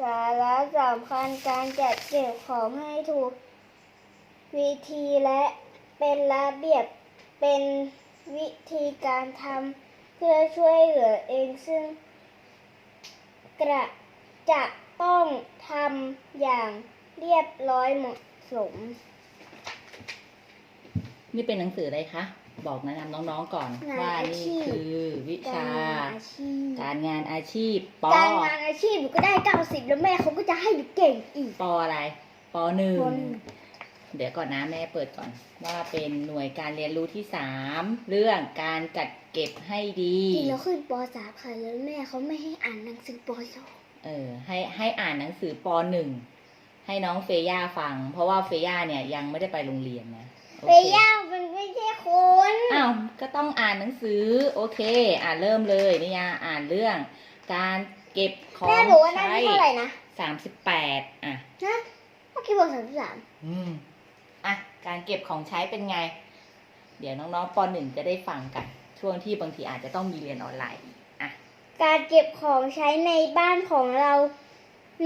สาระสำคัญการจัดเก็บของให้ถูก วิธีและเป็นระเบียบเป็นวิธีการทำเพื่อช่วยเหลือเองซึ่ง กระจะต้องทำอย่างเรียบร้อยเหมาะสม นี่เป็นหนังสืออะไรคะ บอกแนะนำน้องๆก่อนงานว่าอานี่ชีพคือวิกาชารอาชีพการงานอาชีพปการงานอาชีพหนูก็ได้90แล้วแม่เขาก็จะให้หนูเก่งอีก ปอะไรปหนึ่งปหนึ่ง เดี๋ยวก่อนนะแม่เปิดก่อน ว่าเป็นหน่วยการเรียนรู้ที่สามเรื่องการจัดเก็บให้ดี จริงแล้วขึ้นป .3 ค่ะแล้วแม่เขาไม่ให้อ่านหนังสือป .2 เออให้ให้อ่านหนังสือปหนึ่งให้น้องเฟย่าฟัง เพราะว่าเฟย่าเนี่ยยังไม่ได้ไปโรงเรียนนะโอ เฟเคย่ามันไม่ใช่คนอ้าวก็ต้องอ่านหนังสือ โอเค อ่านเริ่มเลยนิยาอ่านเรื่อง การเก็บของแม่บอกว่านั่นใช้เท่าไหร่นะสามสิบแปดอะ นะเมื่อกี้บอกสามสิบสามอืมอะ การเก็บของใช้เป็นไง เดี๋ยวน้องๆปหนึ่งจะได้ฟังกัน ช่วงที่บางทีอาจจะต้องมีเรียนออนไลน์อีกอะ การเก็บของใช้ในบ้านของเรา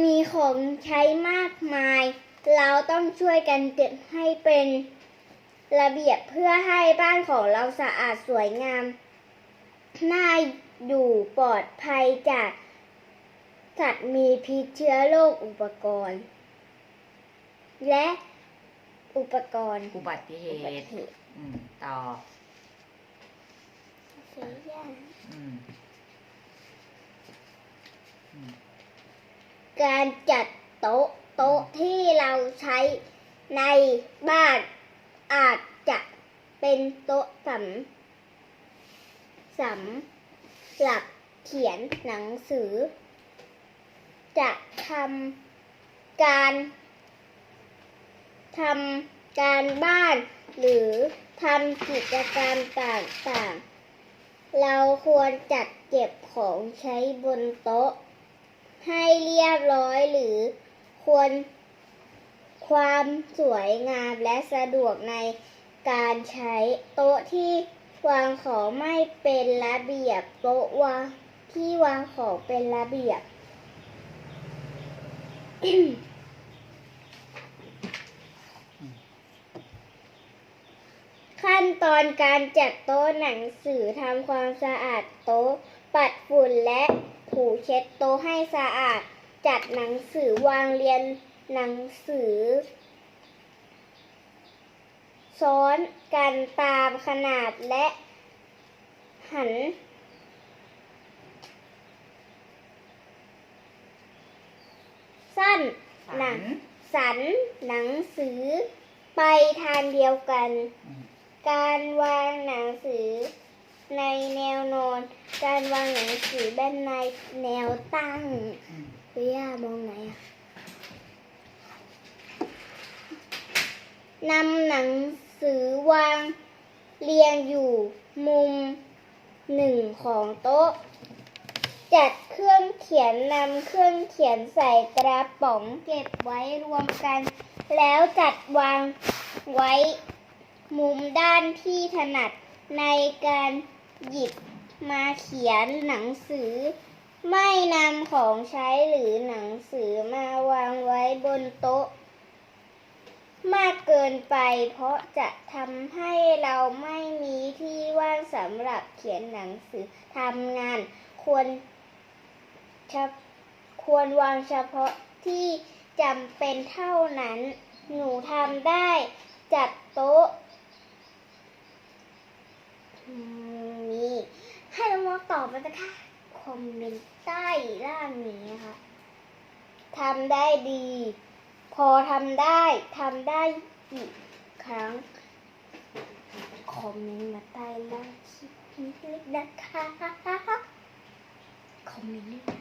มีของใช้มากมาย เราต้องช่วยกันเก็บให้เป็น ระเบียบเพื่อให้บ้านของเราสะอาดสวยงาม น่าอยู่ปลอดภัยจากสัตว์มีพิษเชื้อโรคอุปกรณ์ และอุปกรณ์อุบัติเหอุบัติตุเหตุอืมต่อเสียอย่างอืมอืมการจัดโต๊ะโต๊ะที่เราใช้ในบ้าน อาจจะเป็นโต๊ะสำสำหรับเขียนหนังสือ จะทำการทำการบ้าน หรือทำกิจกรรมต่างๆ เราควรจัดเก็บของใช้บนโต๊ะ ให้เรียบร้อยหรือควร ความสวยงามและสะดวกในการใช้โต๊ะที่วางของไม่เป็นระเบียบโต๊ะวางที่วางของเป็นระเบียบ ขั้นตอนการจัดโต๊ะหนังสือทำความสะอาดโต๊ะปัดฝุ่นและถูเช็ดโต๊ะให้สะอาด จัดหนังสือวางเรียน หนังสือ ซ้อนกันตามขนาดและหัน สั้นหนังสันหนังสือ ไปทางเดียวกันอืมการวางหนังสือ ในแนวนอน การวางหนังสือด้านในแนวตั้งอืมเรียมองไหนอะ นำหนังสือวางเรียงอยู่มุมหนึ่งของโต๊ะ จัดเครื่องเขียนนำเครื่องเขียนใส่กระป๋องเก็บไว้รวมกัน แล้วจัดวางไว้มุมด้านที่ถนัดในการหยิบมาเขียนหนังสือ ไม่นำของใช้หรือหนังสือมาวางไว้บนโต๊ะ มากเกินไป เพราะจะทำให้เราไม่มีที่ว่างสำหรับเขียนหนังสือทำงาน ควรควรวางเฉพาะที่จำเป็นเท่านั้น หนูทำได้ จัดโต๊ะมนี่ให้น้องตอบมานะคะคอมเมนต์ใต้ล่างนี้นะคะทำได้ดี พอทำได้ทำได้อีกครั้ง คอมเมนต์มาใต้ล่างคลิปนี้เลยนะคะคอมเมนต์ด้วยนะ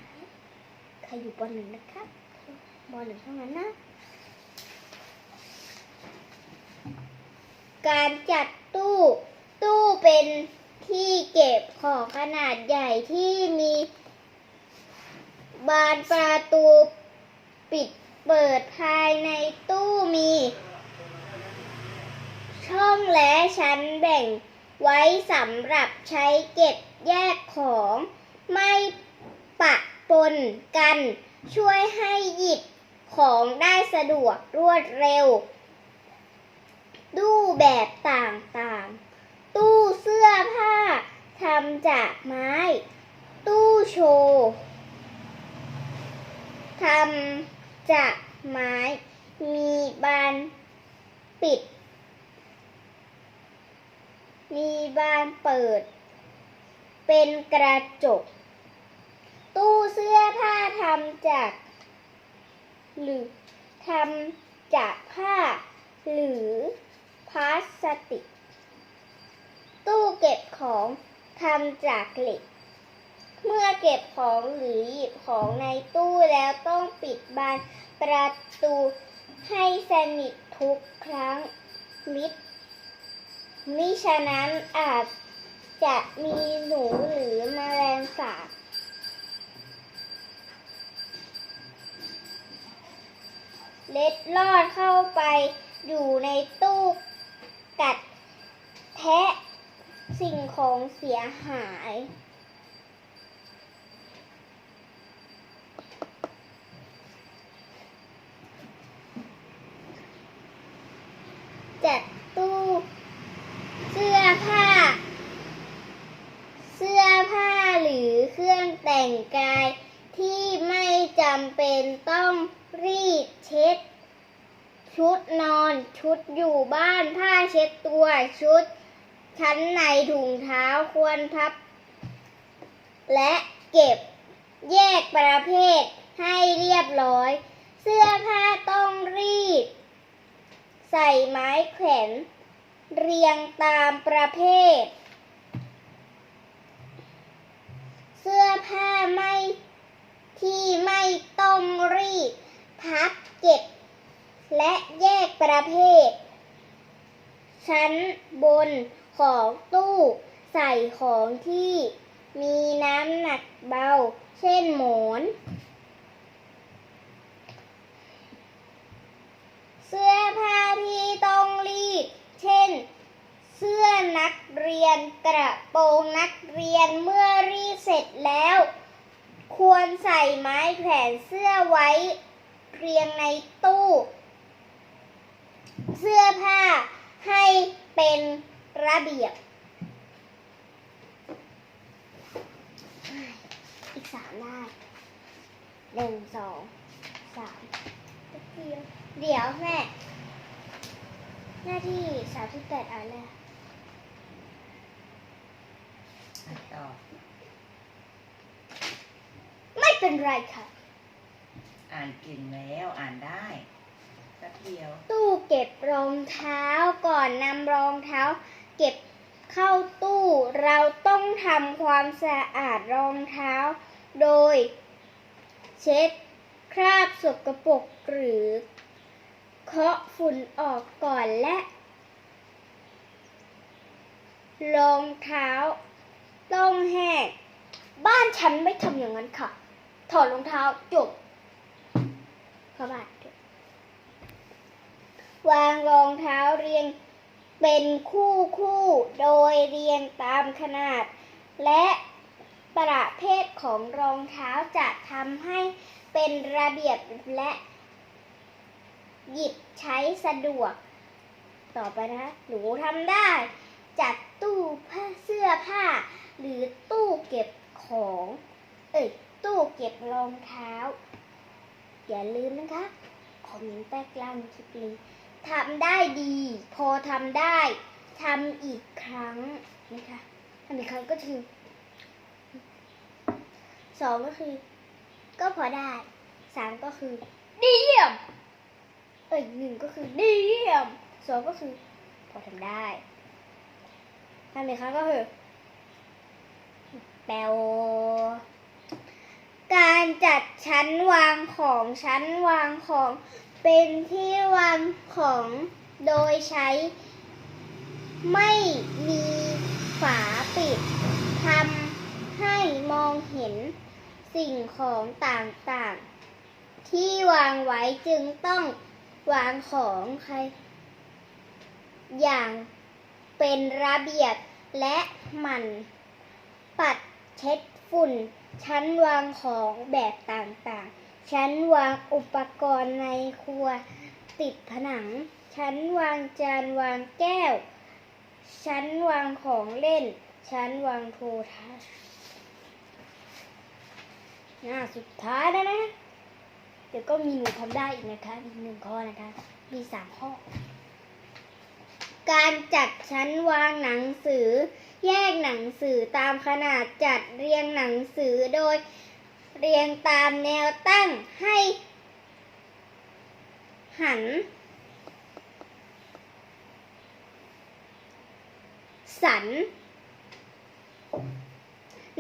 ใครอยู่บนหนึ่งนะคะบนหนึ่งเท่านั้นนะ การจัดตู้ตู้เป็นที่เก็บของขนาดใหญ่ที่มี บานประตูปิด เปิดภายในตู้มี ช่องและชั้นแบ่งไว้สำหรับใช้เก็บแยกของไม่ปะปนกัน ช่วยให้หยิบของได้สะดวกรวดเร็ว ตู้แบบต่างๆ ตู้เสื้อผ้าทำจากไม้ ตู้โชว์ทำ จากไม้มีบานปิด มีบานเปิด เป็นกระจก ตู้เสื้อผ้าทำจาก หรือทำจากผ้า หรือพลาสติก ตู้เก็บของทำจากเหล็ก เมื่อเก็บของหรือหยิบของในตู้แล้วต้องปิดบานประตูให้สนิททุกครั้งมิดมิฉะนั้นอาจจะมีหนูหรือแมลงสาบเล็ดลอดเข้าไปอยู่ในตู้กัดแทะสิ่งของเสียหาย จัดตู้เสื้อผ้า เสื้อผ้าหรือเครื่องแต่งกาย ที่ไม่จำเป็นต้องรีดเช็ด ชุดนอนชุดอยู่บ้านผ้าเช็ดตัว ชุด ชั้นในถุงเท้าควรพับ และเก็บแยกประเภทให้เรียบร้อย เสื้อผ้าต้องรีด ใส่ไม้แขวนเรียงตามประเภท เสื้อผ้าไม่ที่ไม่ต้องรีด พับเก็บ และแยกประเภท ชั้นบนของตู้ใส่ของที่มีน้ำหนักเบา เช่นหมอน เสื้อผ้าที่ต้องรีด เช่น เสื้อนักเรียนกระโปรงนักเรียนเมื่อรีดเสร็จแล้ว ควรใส่ไม้แขวนเสื้อไว้เรียงในตู้ เสื้อผ้า ให้เป็นระเบียบ อีกสามได้หนึ่งสองสามเดี๋ยวแม่ หน้าที่สามสิบแปดอ่านแล้วอะต่อไม่เป็นไรค่ะ อ่านเก่งแล้วอ่านได้ แป๊บเดียว ตู้เก็บรองเท้าก่อนนำรองเท้า เก็บเข้าตู้ เราต้องทำความสะอาดรองเท้า โดย เช็ดคราบสกปรกหรือเคาะฝุ่นออกก่อนและรองเท้า ต้องแห้งบ้านฉันไม่ทำอย่างนั้นค่ะ ถอดรองเท้าจบเข้าบ้าน วางรองเท้าเรียงเป็นคู่คู่โดยเรียงตามขนาด และประเภทของรองเท้าจะทำให้เป็นระเบียบและ หยิบใช้สะดวก ต่อไปนะหนูทำได้ จัดตู้ผ้าเสื้อผ้า หรือตู้เก็บของ เอ้ยตู้เก็บรองเท้า อย่าลืมนะคะคอมเมนต์ใต้กลางคลิปนี้ ทำได้ดี พอทำได้ทำอีกครั้งนะคะทำอีกครั้งก็คือสองก็คือ ก็พอได้สามก็คือดีเยี่ยมเอ้ยหนึ่งก็คือดีเยี่ยมสองก็คือ พอทำได้ทำอีกครั้งก็คือแปลวการจัดชั้นวางของชั้นวางของ เป็นที่วางของโดยใช้ ไม่มีฝาปิดทำให้มองเห็นสิ่งของต่างๆ ที่วางไว้จึงต้องวางของใคร อย่างเป็นระเบียบและหมันปัดเช็ดฝุ่นชั้นวางของแบบต่างๆ ชั้นวางอุปกรณ์ในครัว ติดผนัง ชั้นวางจานวางแก้ว ชั้นวางของเล่น ชั้นวางโทรทัศน์หน้าสุดท้ายแล้วนะ เดี๋ยวก็มีหนูทำได้อีกนะคะ อีกหนึ่งข้อนะคะ มีสามข้อ การจัดชั้นวางหนังสือ แยกหนังสือตามขนาดจัดเรียงหนังสือโดย เรียงตามแนวตั้งให้ หัน สัน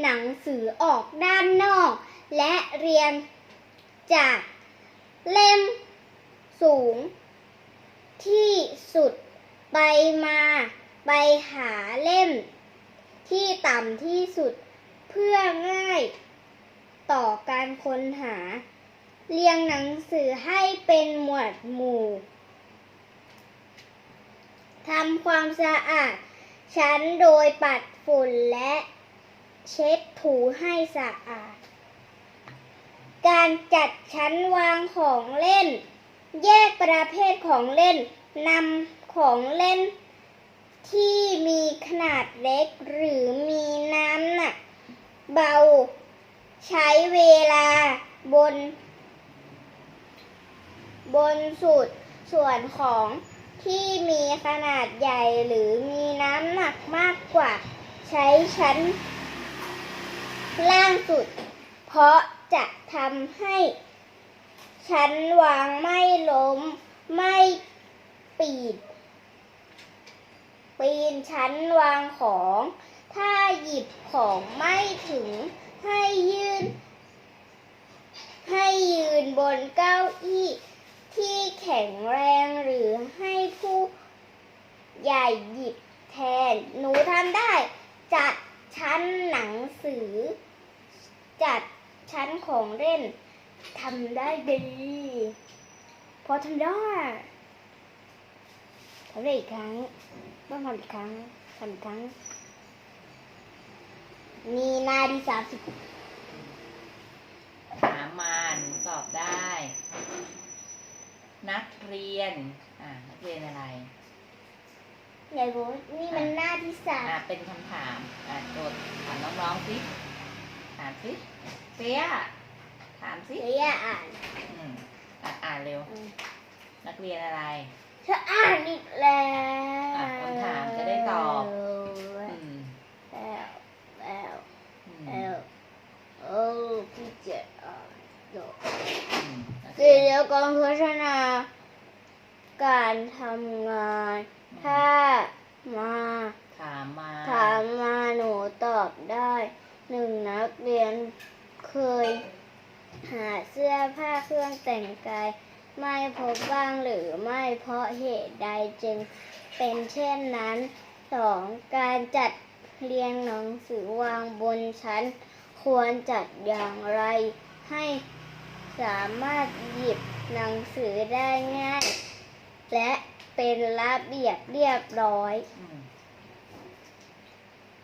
หนังสือออกด้านนอก และเรียงจากเล่มสูง ที่สุดไปมาไปหาเล่ม ที่ต่ำที่สุดเพื่อง่าย ต่อการค้นหา เรียงหนังสือให้เป็นหมวดหมู่ทำความสะอาด ชั้นโดยปัดฝุ่นและเช็ดถูให้สะอาด การจัดชั้นวางของเล่น แยกประเภทของเล่นนำของเล่น ที่มีขนาดเล็กหรือมีน้ำหนักเบา ใช้เวลาบน บนสุดส่วนของที่มีขนาดใหญ่หรือมีน้ำหนักมากกว่า ใช้ชั้น ล่างสุด เพราะจะทำให้ ชั้นวางไม่ล้ม ไม่ปีด ปีนชั้นวางของ ถ้าหยิบของไม่ถึง ให้ยืน ให้ยืนบนเก้าอี้ที่แข็งแรงหรือให้ผู้ใหญ่หยิบแทน หนูทำได้ จัดชั้นหนังสือ จัดชั้นของเล่นทำได้ดี พอทำได้ทำได้อีกครั้งต้องทำอีกครั้งทำอีกครั้ง มีหน้าที่สามสิบถามมาหนูตอบได้ นักเรียน อ่านักเรียนอะไร ใหญ่โบทนี่มันหน้าที่สามอ่าเป็นคำถาม อ่าโจทย์ถามน้องๆสิถามสิเฟียถามสิเดี๋ยวอย่าอ่านอืมอะอ่านเร็ว อืมนักเรียนอะไร เธออ่านอีกแล้วอะคำถามจะได้ตอบ อืม แล้วแล้ว อืม แล้วโอ้พี่เจ็ดอ่านจบ อืมนั กกิเรียนจกรรมโฆษณาการทำงาน ถ้ามาถามมา ถามมาหนูตอบได้หนึ่งนักเรียนเคย หาเสื้อผ้าเครื่องแต่งกาย ไม่พบบ้างหรือไม่เพราะเหตุใดจึงเป็นเช่นนั้นสองการจัดเรียงหนังสือวางบนชั้น ควรจัดอย่างไรให้ สามารถหยิบหนังสือได้ง่าย และเป็นระเบียบเรียบร้อย อืม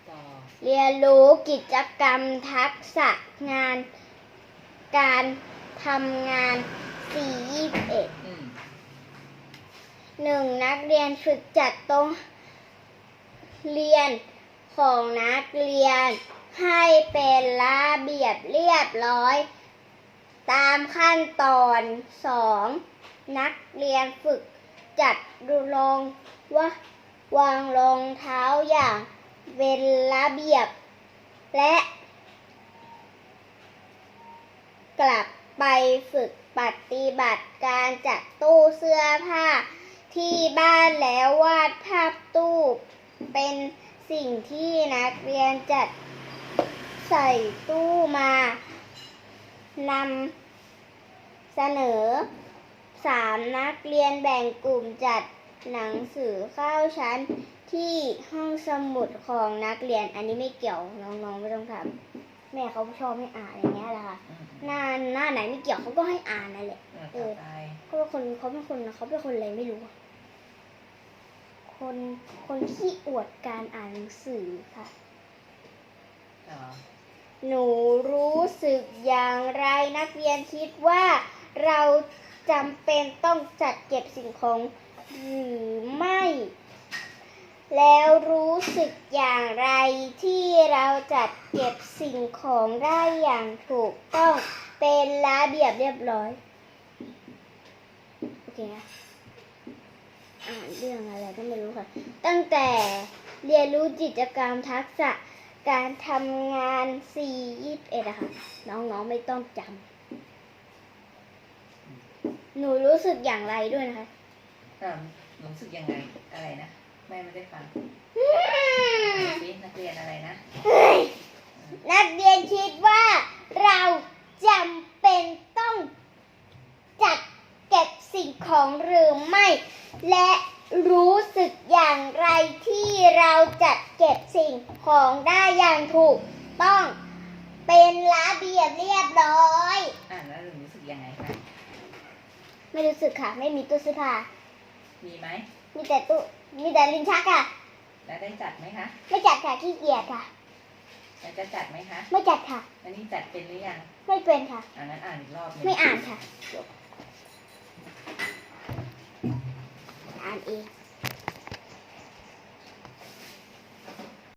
ต่อเรียนรู้กิจกรรมทักษะงาน การทำงาน 421 อืมหนึ่งนักเรียนฝึกจัดโต๊ะเรียนของนักเรียนให้เป็นระเบียบเรียบร้อย ตามขั้นตอนสองนักเรียนฝึกจัดดูรองว่าวางรองเท้าอย่างเป็นระเบียบ และกลับไปฝึกปฏิบัติการจัดตู้เสื้อผ้า ที่บ้านแล้ววาดภาพตู้ เป็นสิ่งที่นักเรียนจัดใส่ตู้มา นำเสนอสามนักเรียนแบ่งกลุ่มจัดหนังสือเข้าชั้นที่ห้องสมุดของนักเรียน อันนี้ไม่เกี่ยวน้องๆไม่ต้องทำแม่เขาชอบให้อ่านอย่างเงี้ยแหละค่ะอืมหน้าหน้าไหนไม่เกี่ยวเขาก็ให้อ่านนั่นแหละอะต่อไปเขาเป็นคนเขาเป็นคนเขาเป็นคนอะไรไม่รู้อะคนคนขี้อวดการอ่านหนังสือค่ะต่อ หนูรู้สึกอย่างไรนักเรียนคิดว่าเราจำเป็นต้องจัดเก็บสิ่งของหรือไม่ แล้วรู้สึกอย่างไรที่เราจัดเก็บสิ่งของได้อย่างถูกต้องเป็นระเบียบเรียบร้อย โอเคนะอ่านเรื่องอะไรก็ไม่รู้ค่ะ ตั้งแต่เรียนรู้กิจกรรมทักษะ การทำงาน4 21อะค่ะน้องๆไม่ต้องจำหนูรู้สึกอย่างไรด้วยนะคะ อ่ารู้สึกยังไง อะไรนะ แม่ไม่ได้ฟังดูสินักเรียนอะไรนะ นักเรียนคิดว่าเราจำเป็นต้องจัดเก็บสิ่งของหรือไม่ และรู้สึกอย่างไรที่เราจัดเก็บสิ่ง ของได้อย่างถูกต้องเป็นระเบียบเรียบร้อย อ่านแล้วหนูรู้สึกยังไงคะ ไม่รู้สึกค่ะ ไม่มีตู้เสื้อผ้ามีไหม มีแต่ตู้มีแต่ลิ้นชักค่ะ แล้วได้จัดไหมคะ ไม่จัดค่ะขี้เกียจค่ะ แล้วจะจัดไหมคะ ไม่จัดค่ะ อันนี้จัดเป็นหรือยัง ไม่เป็นค่ะอ่านั้นอ่านอีกรอบหนึงไม่อ่านค่ะจบอ่านเอง